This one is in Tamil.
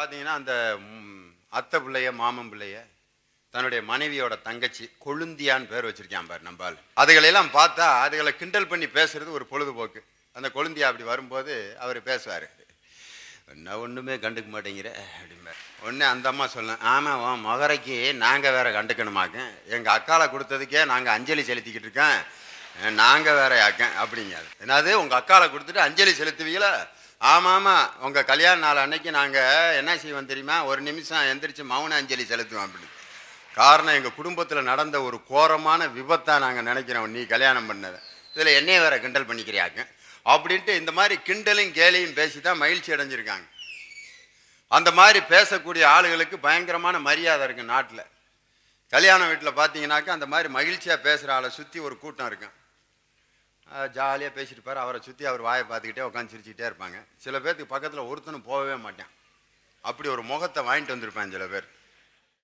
பார்த்தீங்கன்னா அந்த அத்தை பிள்ளைய மாமன் பிள்ளைய தன்னுடைய மனைவியோட தங்கச்சி கொழுந்தியான்னு பேர் வச்சிருக்கான் பாரு நம்பால் அதுகளெல்லாம் பார்த்தா அதுகளை கிண்டல் பண்ணி பேசுறது ஒரு பொழுதுபோக்கு. அந்த கொழுந்தியா அப்படி வரும்போது அவர் பேசுவார். என்ன ஒன்றுமே கண்டுக்க மாட்டேங்கிற அப்படிம்பார். ஒன்று அந்த அம்மா சொல்ல ஆமாம் உன் மகரைக்கு நாங்கள் வேற கண்டுக்கணுமாக்க எங்கள் அக்காலை கொடுத்ததுக்கே நாங்கள் அஞ்சலி செலுத்திக்கிட்டு இருக்கேன் நாங்கள் வேற யாக்கேன் அப்படிங்க என்னது உங்கள் அக்காலை கொடுத்துட்டு அஞ்சலி செலுத்துவீங்களா? ஆமாம் ஆமாம் உங்கள் கல்யாண நாள் அன்னைக்கு நாங்கள் என்ன செய்வோம் தெரியுமா? ஒரு நிமிஷம் எந்திரிச்சு மௌன அஞ்சலி செலுத்துவோம் அப்படி. காரணம் எங்கள் குடும்பத்தில் நடந்த ஒரு கோரமான விபத்தாக நாங்கள் நினைக்கிறோம். நீ கல்யாணம் பண்ணதை. இதில் என்னைய வேற கிண்டல் பண்ணிக்கிறியாங்க அப்படின்ட்டு இந்த மாதிரி கிண்டலும் கேலியும் பேசி தான் மகிழ்ச்சி அடைஞ்சிருக்காங்க. அந்த மாதிரி பேசக்கூடிய ஆளுகளுக்கு பயங்கரமான மரியாதை இருக்குது நாட்டில். கல்யாண வீட்டில் பார்த்தீங்கன்னாக்கா அந்த மாதிரி மகிழ்ச்சியாக பேசுகிற ஆளை சுற்றி ஒரு கூட்டம் இருக்கும் ஜாலியாக பேசிட்டு அவரை சுற்றி அவர் வாயை பார்த்துக்கிட்டே உட்காந்து சிரிச்சுக்கிட்டே இருப்பாங்க. சில பேர்த்துக்கு பக்கத்தில் ஒருத்தனும் போகவே மாட்டேன். அப்படி ஒரு முகத்தை வாங்கிட்டு வந்திருப்பேன் சில பேர்.